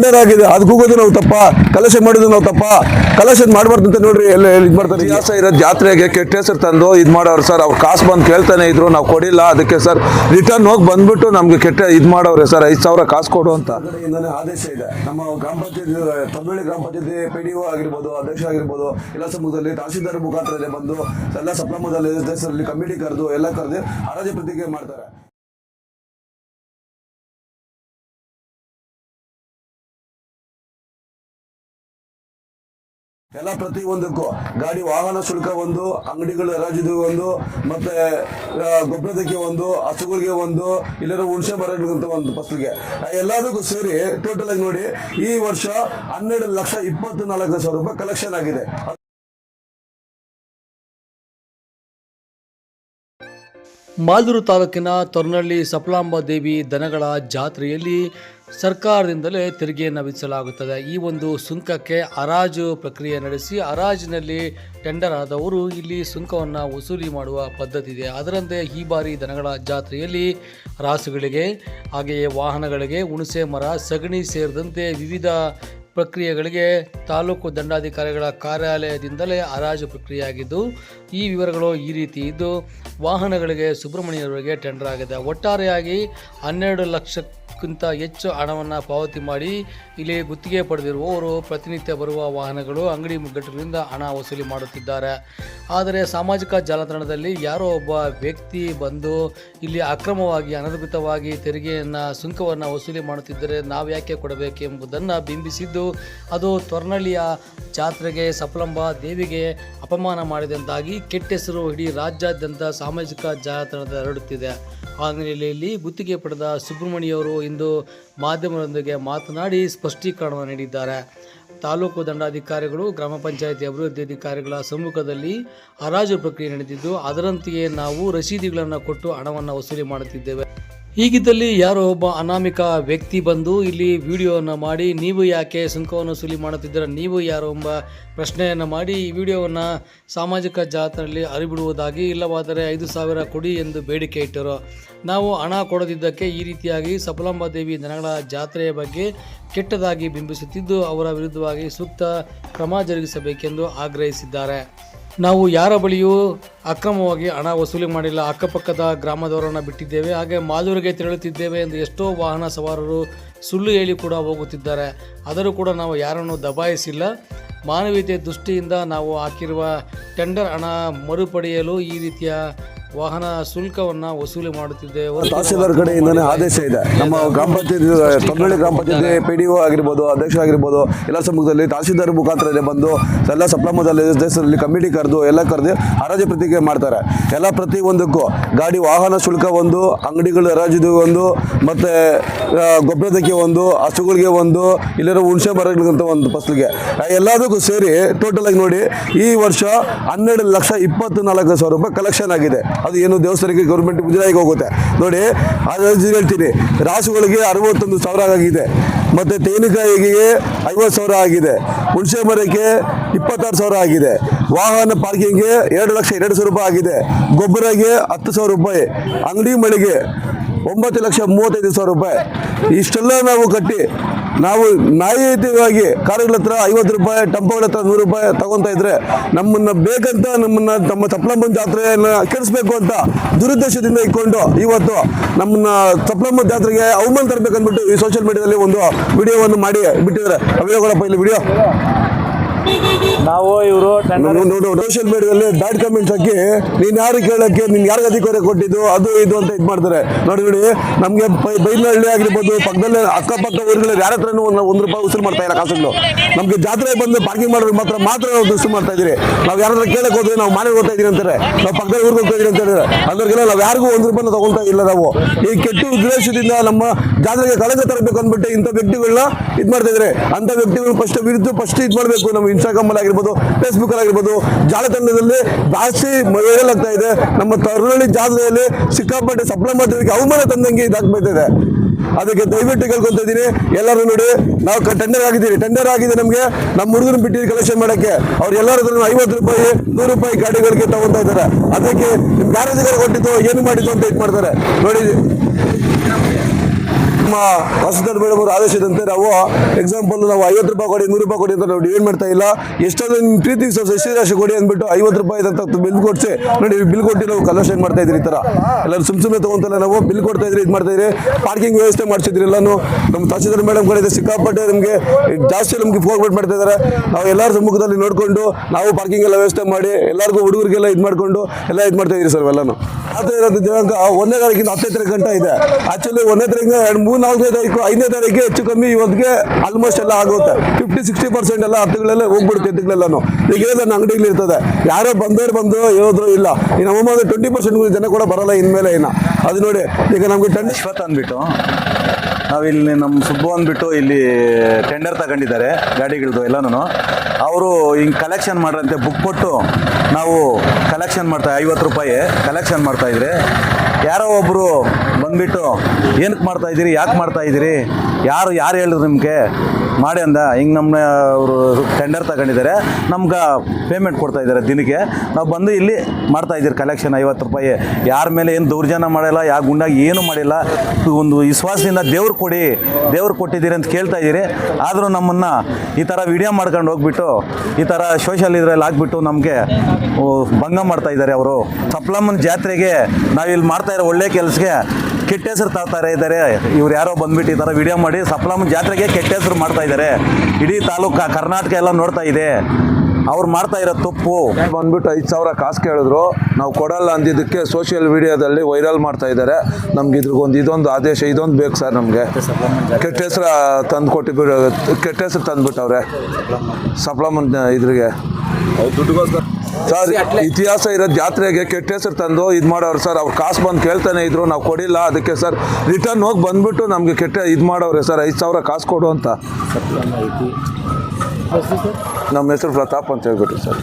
Tender ಆಗಿದೆ ಅದು ಕೂಗೋದು ನಾವು ತಪ್ಪ. ಕಲಶ ಮಾಡೋದು ನಾವು ತಪ್ಪ. ಕಲಶ ಮಾಡಬಾರ್ದು ಅಂತ ನೋಡ್ರಿ ಎಲ್ಲ ಇದು ಮಾಡ್ತಾರೆ. ಇತಿಹಾಸ ಇರೋ ಜಾತ್ರೆಗೆ ಕೆಟ್ಟ ಹೆಸರು ತಂದು ಇದು ಮಾಡೋರು ಸರ್ ಅವ್ರು ಕಾಸು ಬಂದು ಕೇಳ್ತಾನೆ ಇದ್ರು ನಾವು ಕೊಡಿಲ್ಲ ಅದಕ್ಕೆ ಸರ್ ರಿಟರ್ನ್ ಹೋಗಿ ಬಂದ್ಬಿಟ್ಟು ನಮ್ಗೆ ಕೆಟ್ಟ ಇದು ಮಾಡೋರೆ ಸರ್ ಐದು ಸಾವಿರ ಕಾಸು ಕೊಡು ಅಂತ. ಆದೇಶ ಇದೆ. ನಮ್ಮ ಗ್ರಾಮ ಪಂಚಾಯತ್ ತಮಿಳು ಗ್ರಾಮ ಪಂಚಾಯತಿ ಪಿ ಡಿ ಒ ಆಗಿರ್ಬೋದು ಅಧ್ಯಕ್ಷ ಆಗಿರ್ಬೋದು ಎಲ್ಲ ಸಮೂಹದಲ್ಲಿ ತಹಸೀಲ್ದಾರ್ ಮುಖಾಂತರ ಬಂದು ಎಲ್ಲ ಸಪ್ಲಮದಲ್ಲಿ ಕಮಿಟಿ ಕರೆದು ಎಲ್ಲ ಕರೆದು ಹರಾಜು ಪ್ರತಿಕ್ರಿಯೆ ಮಾಡ್ತಾರೆ. ಎಲ್ಲ ಪ್ರತಿ ಒಂದಕ್ಕೂ ಗಾಡಿ ವಾಹನ ಶುಲ್ಕ ಒಂದು, ಅಂಗಡಿಗಳ ಹರಾಜಿದು ಒಂದು, ಮತ್ತೆ ಗೊಬ್ಬರದಕ್ಕೆ ಒಂದು, ಹಸುಗಳಿಗೆ ಒಂದು ಇಲ್ಲರ ಹುಣಸೆ ಮರಗಳಂತ ಒಂದು ಫಸಲಿಗೆ ಎಲ್ಲದಕ್ಕೂ ಸೇರಿ ಟೋಟಲ್ ಆಗಿ ನೋಡಿ, ಈ ವರ್ಷ ಹನ್ನೆರಡು ಲಕ್ಷ ಇಪ್ಪತ್ತು ನಾಲ್ಕು ಸಾವಿರ ರೂಪಾಯಿ ಕಲೆಕ್ಷನ್ ಆಗಿದೆ. ಮಾಲೂರು ತಾಲೂಕಿನ ತೊರ್ನಳ್ಳಿ ಸಪ್ಲಾಂಬ ದೇವಿ ದನಗಳ ಜಾತ್ರೆಯಲ್ಲಿ ಸರ್ಕಾರದಿಂದಲೇ ತೆರಿಗೆಯನ್ನು ವಿಧಿಸಲಾಗುತ್ತದೆ. ಈ ಒಂದು ಸುಂಕಕ್ಕೆ ಹರಾಜು ಪ್ರಕ್ರಿಯೆ ನಡೆಸಿ ಹರಾಜಿನಲ್ಲಿ ಟೆಂಡರ್ ಆದವರು ಇಲ್ಲಿ ಸುಂಕವನ್ನು ವಸೂಲಿ ಮಾಡುವ ಪದ್ಧತಿ ಇದೆ. ಅದರಂತೆ ಈ ಬಾರಿ ದನಗಳ ಜಾತ್ರೆಯಲ್ಲಿ ರಾಸುಗಳಿಗೆ, ಹಾಗೆಯೇ ವಾಹನಗಳಿಗೆ, ಹುಣಸೆ ಮರ, ಸಗಣಿ ಸೇರಿದಂತೆ ವಿವಿಧ ಪ್ರಕ್ರಿಯೆಗಳಿಗೆ ತಾಲೂಕು ದಂಡಾಧಿಕಾರಿಗಳ ಕಾರ್ಯಾಲಯದಿಂದಲೇ ಹರಾಜು ಪ್ರಕ್ರಿಯೆಯಾಗಿದ್ದು, ಈ ವಿವರಗಳು ಈ ರೀತಿ ಇದ್ದು, ವಾಹನಗಳಿಗೆ ಸುಬ್ರಹ್ಮಣ್ಯರವರಿಗೆ ಟೆಂಡರ್ ಆಗಿದೆ. ಒಟ್ಟಾರೆಯಾಗಿ ಹನ್ನೆರಡು ಲಕ್ಷಕ್ಕಿಂತ ಹೆಚ್ಚು ಹಣವನ್ನು ಪಾವತಿ ಮಾಡಿ ಇಲ್ಲಿ ಗುತ್ತಿಗೆ ಪಡೆದಿರುವವರು ಪ್ರತಿನಿತ್ಯ ಬರುವ ವಾಹನಗಳು ಅಂಗಡಿ ಮುಗ್ಗಟ್ಟುಗಳಿಂದ ಹಣ ವಸೂಲಿ ಮಾಡುತ್ತಿದ್ದಾರೆ. ಆದರೆ ಸಾಮಾಜಿಕ ಜಾಲತಾಣದಲ್ಲಿ ಯಾರೋ ಒಬ್ಬ ವ್ಯಕ್ತಿ ಬಂದು ಇಲ್ಲಿ ಅಕ್ರಮವಾಗಿ, ಅನಧಿಕೃತವಾಗಿ ತೆರಿಗೆಯನ್ನು, ಸುಂಕವನ್ನು ವಸೂಲಿ ಮಾಡುತ್ತಿದ್ದರೆ ನಾವು ಯಾಕೆ ಕೊಡಬೇಕೆಂಬುದನ್ನು ಬಿಂಬಿಸಿದ್ದು, ಅದು ತೊರ್ನಳ್ಳಿಯ ಜಾತ್ರೆಗೆ ಸಫಲಂಬ ದೇವಿಗೆ ಅಪಮಾನ ಮಾಡಿದಂತಾಗಿ ಕೆಟ್ಟ ಹೆಸರು ಇಡೀ ರಾಜ್ಯಾದ್ಯಂತ ಸಾಮಾಜಿಕ ಜಾಲತಾಣದ ಹರಡುತ್ತಿದೆ. ಆ ಹಿನ್ನೆಲೆಯಲ್ಲಿ ಗುತ್ತಿಗೆ ಪಡೆದ ಸುಬ್ರಹ್ಮಣ್ಯವರು ಇಂದು ಮಾಧ್ಯಮದೊಂದಿಗೆ ಮಾತನಾಡಿ ಸ್ಪಷ್ಟೀಕರಣವನ್ನು ನೀಡಿದ್ದಾರೆ. ತಾಲೂಕು ದಂಡಾಧಿಕಾರಿಗಳು, ಗ್ರಾಮ ಪಂಚಾಯಿತಿ ಅಭಿವೃದ್ಧಿ ಅಧಿಕಾರಿಗಳ ಸಮ್ಮುಖದಲ್ಲಿ ಹರಾಜು ಪ್ರಕ್ರಿಯೆ ನಡೆದಿದ್ದು, ಅದರಂತೆಯೇ ನಾವು ರಸೀದಿಗಳನ್ನು ಕೊಟ್ಟು ಹಣವನ್ನು ವಸೂಲಿ ಮಾಡುತ್ತಿದ್ದೇವೆ. ಹೀಗಿದ್ದಲ್ಲಿ ಯಾರೋ ಒಬ್ಬ ಅನಾಮಿಕ ವ್ಯಕ್ತಿ ಬಂದು ಇಲ್ಲಿ ವಿಡಿಯೋವನ್ನು ಮಾಡಿ, ನೀವು ಯಾಕೆ ಸುಂಕವನ್ನು ಸುಲಿ ಮಾಡುತ್ತಿದ್ದೀರ? ನೀವು ಯಾರು ಎಂಬ ಪ್ರಶ್ನೆಯನ್ನು ಮಾಡಿ ಈ ವಿಡಿಯೋವನ್ನು ಸಾಮಾಜಿಕ ಜಾಲತಾಣದಲ್ಲಿ ಅರಿಬಿಡುವುದಾಗಿ ಇಲ್ಲವಾದರೆ ಐದು ಸಾವಿರ ಕೊಡಿ ಎಂದು ಬೇಡಿಕೆ ಇಟ್ಟರು. ನಾವು ಹಣ ಕೊಡದಿದ್ದಕ್ಕೆ ಈ ರೀತಿಯಾಗಿ ಸಫಲಾಂಬ ದೇವಿ ದನಗಳ ಜಾತ್ರೆಯ ಬಗ್ಗೆ ಕೆಟ್ಟದಾಗಿ ಬಿಂಬಿಸುತ್ತಿದ್ದು, ಅವರ ವಿರುದ್ಧವಾಗಿ ಸೂಕ್ತ ಕ್ರಮ ಜರುಗಿಸಬೇಕೆಂದು ಆಗ್ರಹಿಸಿದ್ದಾರೆ. ನಾವು ಯಾರ ಬಳಿಯೂ ಅಕ್ರಮವಾಗಿ ಹಣ ವಸೂಲಿ ಮಾಡಿಲ್ಲ, ಅಕ್ಕಪಕ್ಕದ ಗ್ರಾಮದವರನ್ನು ಬಿಟ್ಟಿದ್ದೇವೆ, ಹಾಗೆ ಮಾಲೂರಿಗೆ ತೆರಳುತ್ತಿದ್ದೇವೆ ಎಂದು ಎಷ್ಟೋ ವಾಹನ ಸವಾರರು ಸುಳ್ಳು ಹೇಳಿ ಕೂಡ ಹೋಗುತ್ತಿದ್ದಾರೆ. ಆದರೂ ಕೂಡ ನಾವು ಯಾರನ್ನು ದಬಾಯಿಸಿಲ್ಲ. ಮಾನವೀಯತೆ ದೃಷ್ಟಿಯಿಂದ ನಾವು ಹಾಕಿರುವ ಟೆಂಡರ್ ಹಣ ಮರುಪಡೆಯಲು ಈ ರೀತಿಯ ವಾಹನ ಶುಲ್ಕವನ್ನ ವಸೂಲಿ ಮಾಡುತ್ತಿದ್ದೆ. ತಹಸೀಲ್ದಾರ್ ಕಡೆಯಿಂದನೇ ಆದೇಶ ಇದೆ. ನಮ್ಮ ಗ್ರಾಮ ಪಂಚಾಯತ್ ತೊಂದಳ್ಳಿ ಗ್ರಾಮ ಪಂಚಾಯತಿ ಪಿ ಡಿ ಒ ಆಗಿರ್ಬೋದು ಅಧ್ಯಕ್ಷ ಆಗಿರ್ಬೋದು ಎಲ್ಲ ಸಮ್ಮುಖದಲ್ಲಿ ತಹಸೀಲ್ದಾರ್ ಮುಖಾಂತರ ಬಂದು ಎಲ್ಲ ಸಪ್ಲಮದಲ್ಲಿ ದೇಶದಲ್ಲಿ ಕಮಿಟಿ ಕರೆದು ಎಲ್ಲ ಕರೆದು ಹರಾಜು ಪ್ರತಿಕ್ರಿಯೆ ಮಾಡ್ತಾರೆ. ಎಲ್ಲ ಪ್ರತಿ ಒಂದಕ್ಕೂ ಗಾಡಿ ವಾಹನ ಶುಲ್ಕ ಒಂದು ಅಂಗಡಿಗಳ ಹರಾಜಿದು ಒಂದು ಮತ್ತೆ ಗೊಬ್ಬರದಕ್ಕೆ ಒಂದು ಹಸುಗಳಿಗೆ ಒಂದು ಇಲ್ಲಿರೋ ಹುಣಸೆ ಮರಗಳಿಗಂತ ಒಂದು ಫಸಲಿಗೆ. ಎಲ್ಲದಕ್ಕೂ ಸೇರಿ ಟೋಟಲ್ ಆಗಿ ನೋಡಿ ಈ ವರ್ಷ ಹನ್ನೆರಡು ಲಕ್ಷ ಇಪ್ಪತ್ತು ನಾಲ್ಕು ಸಾವಿರ ರೂಪಾಯಿ ಕಲೆಕ್ಷನ್ ಆಗಿದೆ. ಅದು ಏನು ದೇವಸ್ಥಾನಕ್ಕೆ ಗೌರ್ಮೆಂಟ್ ಮುಜರಾಯಿಗೆ ಹೋಗುತ್ತೆ? ನೋಡಿ, ಅದು ಹೇಳ್ತೀನಿ. ರಾಸುಗಳಿಗೆ ಅರವತ್ತೊಂದು ಸಾವಿರ ಆಗಿದೆ. ಮತ್ತು ತೇನಿಕಾಯಿಗೆ ಐವತ್ತು ಸಾವಿರ ಆಗಿದೆ. ಹುಣಸೆ ಮರಕ್ಕೆ ಇಪ್ಪತ್ತಾರು ಸಾವಿರ ಆಗಿದೆ. ವಾಹನ ಪಾರ್ಕಿಂಗ್ಗೆ ಎರಡು ಲಕ್ಷ ಎರಡು ಸಾವಿರ ರೂಪಾಯಿ ಆಗಿದೆ. ಗೊಬ್ಬರಗೆ ಹತ್ತು ಸಾವಿರ ರೂಪಾಯಿ. ಅಂಗಡಿ ಮಳಿಗೆ ಒಂಬತ್ತು ಲಕ್ಷ ಮೂವತ್ತೈದು ಸಾವಿರ ರೂಪಾಯಿ. ಇಷ್ಟೆಲ್ಲ ನಾವು ಕಟ್ಟಿ ನಾವು ನ್ಯಾಯಯುತವಾಗಿ ಕಾರುಗಳ ಹತ್ರ ಐವತ್ತು ರೂಪಾಯಿ, ಟೆಂಪೋಗಳ ಹತ್ರ ನೂರು ರೂಪಾಯಿ ತಗೊತಾ ಇದ್ರೆ ನಮ್ಮನ್ನ ಬೇಕಂತ ನಮ್ಮನ್ನ ತಮ್ಮ ತಪ್ಪಲಂಬ ಜಾತ್ರೆಯನ್ನ ಕೆಡಿಸ್ಬೇಕು ಅಂತ ದುರುದ್ದೇಶದಿಂದ ಇಟ್ಕೊಂಡು ಇವತ್ತು ನಮ್ಮನ್ನ ತಪ್ಪಲಂಬ ಜಾತ್ರೆಗೆ ಅವಮಾನ ತರಬೇಕಂದ್ಬಿಟ್ಟು ಈ ಸೋಷಿಯಲ್ ಮೀಡಿಯಾದಲ್ಲಿ ಒಂದು ವಿಡಿಯೋವನ್ನು ಮಾಡಿ ಬಿಟ್ಟಿದ್ದಾರೆ. ವಿಡಿಯೋ ಇಲ್ಲಿ ವಿಡಿಯೋ ನಾವು ಇವರು ಸೋಷಿಯಲ್ ಮೀಡಿಯಾದಲ್ಲಿ ಬ್ಯಾಡ್ ಕಮೆಂಟ್ಸ್ ಹಾಕಿ ನೀನ್ ಯಾರು ಕೇಳಕ್ಕೆ ನಿನ್ ಯಾರಿಗೆ ಅಧಿಕಾರ ಕೊಟ್ಟಿದ್ದು ಅದು ಇದು ಅಂತ ಇದು ಮಾಡ್ತಾರೆ. ನೋಡಿ ನೋಡಿ ನಮ್ಗೆ ಬೈಲಹಳ್ಳಿ ಆಗಿರ್ಬೋದು ಪಕ್ಕದಲ್ಲೇ ಅಕ್ಕಪಕ್ಕ ಊರುಗಳು ಯಾರ ಹತ್ರನೂ ಒಂದು ಒಂದು ರೂಪಾಯಿ ಉಸಿರು ಮಾಡ್ತಾ ಇಲ್ಲ ಕಾಸುಗಳು ನಮ್ಗೆ ಜಾತ್ರೆ ಬಂದು ಪಾರ್ಕಿಂಗ್ ಮಾಡೋದು ಮಾತ್ರ ಮಾತ್ರ ನಾವು ದುಸ್ತು ಮಾಡ್ತಾ ಇದೀರಿ ನಾವು ಯಾರ ಹತ್ರ ಕೇಳಕ್ ಹೋದ್ರೆ ನಾವು ಮನೆಗೆ ಹೋಗ್ತಾ ಇದೀವಿ ಅಂತಾರೆ. ನಾವು ಪಕ್ಕದ ಊರಿಗೆ ಹೋಗ್ತಾ ಇದೀವಿ ಅಂತ ಹೇಳಿದ್ರೆ ಅದ್ರಿಗೆಲ್ಲ ನಾವು ಯಾರಿಗೂ ಒಂದು ರೂಪಾಯಿ ತಗೊಳ್ತಾ ಇಲ್ಲ ನಾವು. ಈ ಕೆಟ್ಟ ಉದ್ದೇಶದಿಂದ ನಮ್ಮ ಜಾತ್ರೆಗೆ ಕಳೆದ ತರಬೇಕು ಅಂದ್ಬಿಟ್ಟು ಇಂಥ ವ್ಯಕ್ತಿಗಳನ್ನ ಇದು ಮಾಡ್ತಾ ಇದ್ರೆ ಅಂತ ವ್ಯಕ್ತಿಗಳು ಫಸ್ಟ್ ವಿರುದ್ಧ ಫಸ್ಟ್ ಇದು ಮಾಡಬೇಕು ನಮ್ಮ ಇನ್ಸ್ಟಾಗ್ರಾಮ್ ಅಲ್ಲಿ ಆಗಿರ್ಬೋದು ಫೇಸ್ಬುಕ್ ಅಲ್ಲಿ ಆಗಿರ್ಬೋದು ಜಾಲತಾಣದಲ್ಲಿ ಜಾಸ್ತಿ ಹೇಳಾಗ್ತಾ ಇದೆ. ನಮ್ಮ ತರಳಿ ಜಾತ್ರೆಯಲ್ಲಿ ಸಿಕ್ಕಾಪಟ್ಟೆ ಸಪ್ಲೈ ಮಾಡ್ತಿದ್ದಕ್ಕೆ ಅವಮಾನ ತಂದಂಗೆ ಇದಾಗ್ಬಿಟ್ಟಿದೆ ಅದಕ್ಕೆ ದಯವಿಟ್ಟು ಕೇಳ್ಕೊಂತ ಇದ್ದೀನಿ. ಎಲ್ಲರೂ ನೋಡಿ, ನಾವು ಟೆಂಡರ್ ಆಗಿದ್ದೀವಿ ಟೆಂಡರ್ ಆಗಿದೆ ನಮಗೆ. ನಮ್ಮ ಹುಡುಗರು ಬಿಟ್ಟಿದ್ದು ಕಲೆಕ್ಷನ್ ಮಾಡಕ್ಕೆ. ಅವ್ರು ಎಲ್ಲರೂ ಐವತ್ತು ರೂಪಾಯಿ, ನೂರು ರೂಪಾಯಿ ಗಾಡಿಗಳಿಗೆ ತಗೊತಾ ಇದ್ದಾರೆ. ಅದಕ್ಕೆ ನಿಮ್ಮ ಗ್ಯಾರೇಜ್ಗಳು ಕೊಟ್ಟಿದ್ದು, ಏನು ಮಾಡಿದ್ದು ಅಂತ ಇದು ಮಾಡ್ತಾರೆ. ನೋಡಿ. ನಮ್ಮ ವಸಂತ ಮೇಡಮ್ ಅವರು ಆದೇಶದಂತೆ ನಾವು ಎಕ್ಸಾಂಪಲ್ ನಾವು ಐವತ್ತು ರೂಪಾಯಿ ಕೊಡಿ, ನೂರು ರೂಪಾಯಿ ಕೊಡಿ ಅಂತ ನಾವು ಡಿವೈಡ್ ಮಾಡ್ತಾ ಇಲ್ಲ. ಎಷ್ಟೊಂದು ನಿಮ್ಮ ಪ್ರೀತಿ ಎಷ್ಟೇ ರಾಶಿ ಕೊಡಿ ಅಂದ್ಬಿಟ್ಟು ಐವತ್ತು ರೂಪಾಯಿ ಅಂತ ಬಿಲ್ ಕೊಡ್ಸಿ. ನೋಡಿ ಬಿಲ್ ಕೊಟ್ಟು ನಾವು ಕಲೆಕ್ಷನ್ ಮಾಡ್ತಾ ಇದ್ರಿ ಈ ಥರ ಎಲ್ಲರೂ ಸುಮ್ ಸುಮ್ಮನೆ ತಗೊಂತಲ್ಲ ನಾವು ಬಿಲ್ ಕೊಡ್ತಾ ಇದ್ರಿ ಇದು ಮಾಡ್ತಾ ಇದ್ರಿ ಪಾರ್ಕಿಂಗ್ ವ್ಯವಸ್ಥೆ ಮಾಡಿಸಿದ್ರಿ ಎಲ್ಲಾನು. ನಮ್ಮ ತಹಸೀಲ್ದಾರ್ ಮೇಡಮ್ ಕಡೆ ಸಿಕ್ಕಾಪಟ್ಟೆ ನಮಗೆ ಜಾಸ್ತಿ ನಮಗೆ ಫೋರ್ವರ್ಡ್ ಮಾಡ್ತಾ ಇದ್ದಾರೆ. ನಾವು ಎಲ್ಲರ ಸಮ್ಮುಖದಲ್ಲಿ ನೋಡಿಕೊಂಡು ನಾವು ಪಾರ್ಕಿಂಗ್ ಎಲ್ಲ ವ್ಯವಸ್ಥೆ ಮಾಡಿ ಎಲ್ಲರಿಗೂ ಹುಡುಗರಿಗೆಲ್ಲ ಇದು ಮಾಡಿಕೊಂಡು ಎಲ್ಲ ಇದು ಮಾಡ್ತಾ ಇದ್ರಿ ಸರ್ ಎಲ್ಲಾನು. ಅದೇ ಇರೋದು ದಿನಾಂಕ ಒಂದನೇ ತಾರೀಕಿಂದ ಹತ್ತನೇ ತಾರೀಕು ಗಂಟೆ ಇದೆ. ಆಕ್ಚುಲಿ ಒಂದನೇ ತಾರೀಕಿಂದ ಎರಡು ಮೂರು ನಾಲ್ಕನೇ ತಾರೀಕು, ಐದನೇ ತಾರೀಕಿಗೆ ಹೆಚ್ಚು ಕಮ್ಮಿ ಇವತ್ತಿಗೆ ಆಲ್ಮೋಸ್ಟ್ ಎಲ್ಲ ಆಗುತ್ತೆ. ಫಿಫ್ಟಿ ಸಿಕ್ಸ್ಟಿ ಪರ್ಸೆಂಟ್ ಎಲ್ಲ ಹತ್ತುಗಳಲ್ಲೇ ಹೋಗ್ಬಿಡುತ್ತೆ ಎತ್ತುಗಳೆಲ್ಲನು. ಈಗ ಹೇಳಿದ್ರೆ ಅಂಗಡಿಗಳು ಇರ್ತದೆ. ಯಾರೋ ಬಂದವ್ರು ಬಂದು ಯೋದ್ರು ಇಲ್ಲ. ಈ ನಮ್ಮ ಟ್ವೆಂಟಿ ಪರ್ಸೆಂಟ್ ಜನ ಕೂಡ ಬರಲ್ಲ ಇನ್ಮೇಲೆ ಇನ್ನು. ಅದು ನೋಡಿ, ಈಗ ನಮಗೆ ಟೆನ್ ವಿಶ್ವತ್ ಅಂದ್ಬಿಟ್ಟು, ನಾವಿಲ್ಲಿ ನಮ್ಮ ಸುಬ್ಬು ಅಂದ್ಬಿಟ್ಟು ಇಲ್ಲಿ ಟೆಂಡರ್ ತಗೊಂಡಿದ್ದಾರೆ ಗಾಡಿಗಳದ್ದು ಎಲ್ಲನೂ ಅವರು ಹಿಂಗೆ ಕಲೆಕ್ಷನ್ ಮಾಡ್ರಂತೆ ಬುಕ್ ಕೊಟ್ಟು ನಾವು ಕಲೆಕ್ಷನ್ ಮಾಡ್ತಾ ಐವತ್ತು ರೂಪಾಯಿ ಕಲೆಕ್ಷನ್ ಮಾಡ್ತಾಯಿದ್ರೆ ಯಾರೋ ಒಬ್ಬರು ಬಂದ್ಬಿಟ್ಟು ಏನಕ್ಕೆ ಮಾಡ್ತಾ ಇದ್ದೀರಿ ಯಾಕೆ ಮಾಡ್ತಾ ಇದ್ದೀರಿ? ಯಾರು ಯಾರು ಹೇಳಿದ್ರು ನಿಮಗೆ? ಮಾಡಿ ಅಂದ, ಹಿಂಗೆ ನಮ್ಮ ಅವರು ಟೆಂಡರ್ ತಗೊಂಡಿದ್ದಾರೆ. ನಮ್ಗೆ ಪೇಮೆಂಟ್ ಕೊಡ್ತಾ ಇದ್ದಾರೆ ದಿನಕ್ಕೆ. ನಾವು ಬಂದು ಇಲ್ಲಿ ಮಾಡ್ತಾ ಇದ್ದೀರಿ ಕಲೆಕ್ಷನ್ ಐವತ್ತು ರೂಪಾಯಿ. ಯಾರ ಮೇಲೆ ಏನು ದೌರ್ಜನ್ಯ ಮಾಡಿಲ್ಲ ಯಾವ ಗುಂಡಾಗಿ ಏನು ಮಾಡಿಲ್ಲ, ಒಂದು ವಿಶ್ವಾಸದಿಂದ ದೇವ್ರು ಕೊಡಿ, ದೇವ್ರು ಕೊಟ್ಟಿದ್ದೀರಿ ಅಂತ ಕೇಳ್ತಾ ಇದ್ದೀರಿ. ಆದರೂ ನಮ್ಮನ್ನು ಈ ಥರ ವಿಡಿಯೋ ಮಾಡ್ಕೊಂಡು ಹೋಗ್ಬಿಟ್ಟು, ಈ ಥರ ಸೋಷಿಯಲ್ ಇದ್ರಲ್ಲಿ ಹಾಕ್ಬಿಟ್ಟು ನಮಗೆ ಭಂಗ ಮಾಡ್ತಾ ಇದ್ದಾರೆ ಅವರು. ಸಪ್ಲಮ್ಮನ ಜಾತ್ರೆಗೆ ನಾವಿಲ್ಲಿ ಮಾಡ್ತಾ ಇರೋ ಒಳ್ಳೆ ಕೆಲಸಕ್ಕೆ ಕೆಟ್ಟ ಹೆಸರು ತರ್ತಾರೆ ಇದ್ದಾರೆ. ಇವ್ರು ಯಾರೋ ಬಂದ್ಬಿಟ್ಟು ಈ ಥರ ವಿಡಿಯೋ ಮಾಡಿ ಸಪ್ಲಮ್ಮ ಜಾತ್ರೆಗೆ ಕೆಟ್ಟ ಹೆಸರು ಮಾಡ್ತಾ ಇದ್ದಾರೆ. ಇಡೀ ತಾಲೂಕು ಕರ್ನಾಟಕ ಎಲ್ಲ ನೋಡ್ತಾ ಇದೆ. ಅವ್ರು ಮಾಡ್ತಾ ಇರೋ ತಪ್ಪು. ಬಂದ್ಬಿಟ್ಟು ಐದು ಸಾವಿರ ಕಾಸು ಕೇಳಿದ್ರು. ನಾವು ಕೊಡಲ್ಲ ಅಂದಿದ್ದಕ್ಕೆ ಸೋಷಿಯಲ್ ಮೀಡಿಯಾದಲ್ಲಿ ವೈರಲ್ ಮಾಡ್ತಾ ಇದ್ದಾರೆ. ನಮ್ಗೆ ಇದ್ರಿಗೊಂದು ಇದೊಂದು ಆದೇಶ ಇದೊಂದು ಬೇಕು ಸರ್ ನಮಗೆ. ಕೆಟ್ಟ ಹೆಸರು ತಂದು ಕೊಟ್ಟು ಕೆಟ್ಟ ಹೆಸರು ತಂದ್ಬಿಟ್ಟವ್ರೆ. ಸಪ್ಲಮನ್ ಇದ್ರಿಗೆ. ಸರ್ ಇತಿಹಾಸ ಇರೋ ಜಾತ್ರೆಗೆ ಕೆಟ್ಟ ಹೆಸರು ತಂದು ಇದು ಮಾಡೋರು ಸರ್ ಅವ್ರು ಕಾಸು ಬಂದು ಕೇಳ್ತಾನೆ ಇದ್ರು ನಾವು ಕೊಡಿಲ್ಲ ಅದಕ್ಕೆ ಸರ್ ರಿಟರ್ನ್ ಹೋಗಿ ಬಂದ್ಬಿಟ್ಟು ನಮಗೆ ಕೆಟ್ಟ ಇದು ಮಾಡೋರೆ ಸರ್ ಐದು ಸಾವಿರ ಕಾಸು ಕೊಡು ಅಂತ. ನಮ್ಮ ಹೆಸರು ಪ್ರತಾಪ್ ಅಂತ ಹೇಳ್ಬಿಟ್ಟು ಸರ್.